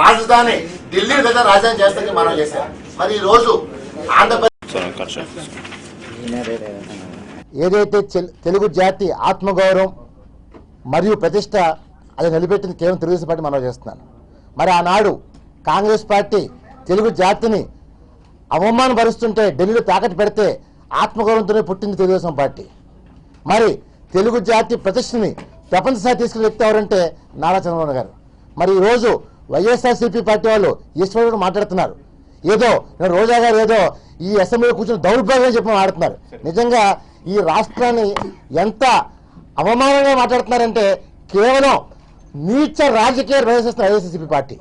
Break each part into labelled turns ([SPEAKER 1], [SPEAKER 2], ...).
[SPEAKER 1] రాజధాని ఢిల్లీ దగ్గర రాజధాని చేస్తానికి మనం చేశారు మరి ఈ రోజు ఆంధ్రప్రదేశ్
[SPEAKER 2] ఏదైతే తెలుగు జాతి ఆత్మగౌరవం మరియు ప్రతిష్ట అది నిలబెట్టింది కేవలం తెలుగుదేశం పార్టీ మనం చేస్తున్నాను. మరి ఆనాడు కాంగ్రెస్ పార్టీ తెలుగు జాతిని అవమానపరుస్తుంటే ఢిల్లీలో తాకట్టు పెడితే ఆత్మగౌరవంతోనే పుట్టింది తెలుగుదేశం పార్టీ. మరి తెలుగు జాతి ప్రతిష్టని ప్రపంచ స్థాయి తీసుకుని వ్యక్తి ఎవరంటే నారా చంద్రబాబు గారు. మరి ఈరోజు వైఎస్ఆర్సీపీ పార్టీ వాళ్ళు ఈశ్వరుడు మాట్లాడుతున్నారు. ఏదో నేను రోజా గారు ఏదో ఈ అసెంబ్లీలో కూర్చొని దౌర్భాగ్యం చెప్పి మాట్లాడుతున్నారు. నిజంగా ఈ రాష్ట్రాన్ని ఎంత అవమానంగా మాట్లాడుతున్నారంటే కేవలం నీచ రాజకీయ ప్రవేశిస్తున్న వైఎస్ఆర్సీపీ పార్టీ.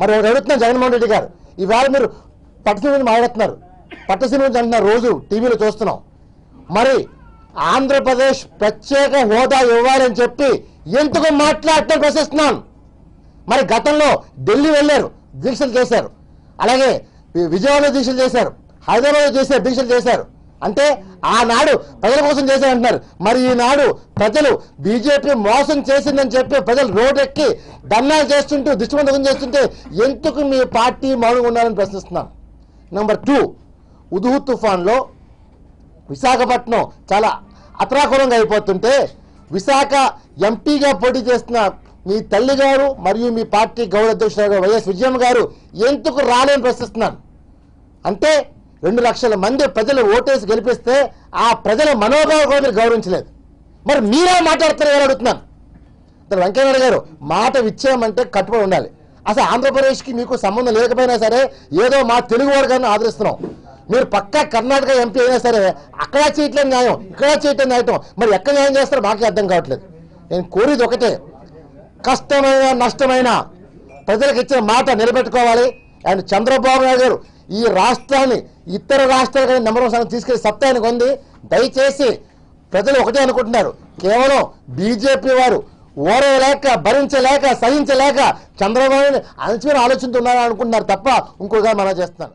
[SPEAKER 2] మరి ఒకటి అడుగుతున్నాను జగన్మోహన్ రెడ్డి గారు ఈవేళ మీరు పట్టుసీమ గురించి మాట్లాడుతున్నారు. పట్టుసీమ గురించి అంటున్నారు రోజు టీవీలో చూస్తున్నాం. మరి ఆంధ్రప్రదేశ్ ప్రత్యేక హోదా ఇవ్వాలని చెప్పి ఎందుకు మాట్లాడటం ప్రశ్నిస్తున్నాను మరి గతంలో ఢిల్లీ వెళ్ళారు దీక్షలు చేశారు. అలాగే విజయవాడలో దీక్షలు చేశారు హైదరాబాద్ చేశారు దీక్షలు చేశారు. అంటే ఆనాడు ప్రజల కోసం చేశారంటున్నారు. మరి ఈనాడు ప్రజలు బీజేపీ మోసం చేసిందని చెప్పి ప్రజలు రోడ్డెక్కి ధర్నాలు చేస్తుంటూ దిష్టిబంధకం చేస్తుంటే ఎందుకు మీ పార్టీ మౌనంగా ఉండాలని ప్రశ్నిస్తున్నాను నెంబర్ టూ ఉదుహు తుఫాన్లో విశాఖపట్నం చాలా అతరాకులంగా అయిపోతుంటే విశాఖ ఎంపీగా పోటీ చేస్తున్న మీ తల్లి గారు మరియు మీ పార్టీ గౌరవ అధ్యక్షురాలు వైఎస్ విజయమ్మ గారు ఎందుకు రాలేని ప్రశ్నిస్తున్నారు అంటే రెండు లక్షల మంది ప్రజలు ఓటేసి గెలిపిస్తే ఆ ప్రజల మనోభావం కూడా మీరు గౌరవించలేదు. మరి మీరే మాట్లాడుతున్నారు అడుగుతున్నాను. तर వెంకయ్యనాయుడు గారు మాట విచ్చేయమంటే కట్టుబడి ఉండాలి. అసలు ఆంధ్రప్రదేశ్కి మీకు సంబంధం లేకపోయినా సరే ఏదో మా తెలుగు వర్గాన్ని ఆదరిస్తున్నాం. మీరు పక్కా కర్ణాటక ఎంపీ అయినా సరే అక్కడ చేయట్లేదు న్యాయం ఇక్కడ చేయట్లేదు న్యాయం. మరి ఎక్కడ న్యాయం చేస్తారో మాకే అర్థం కావట్లేదు. నేను కోరేది ఒకటే కష్టమైన నష్టమైన ప్రజలకు ఇచ్చిన మాట నిలబెట్టుకోవాలి. అండ్ చంద్రబాబు నాయుడు గారు ఈ రాష్ట్రాన్ని ఇతర రాష్ట్రాల కంటే నెంబర్ వన్ స్థానం తీసుకెళ్ళి సత్తానికి ఉంది. దయచేసి ప్రజలు ఒకటే అనుకుంటున్నారు. కేవలం బీజేపీ వారు ఓరలేక భరించలేక సహించలేక చంద్రబాబుని అణచిమైన ఆలోచనతో ఉన్నారని అనుకుంటున్నారు తప్ప ఇంకోగా మనం చేస్తున్నాను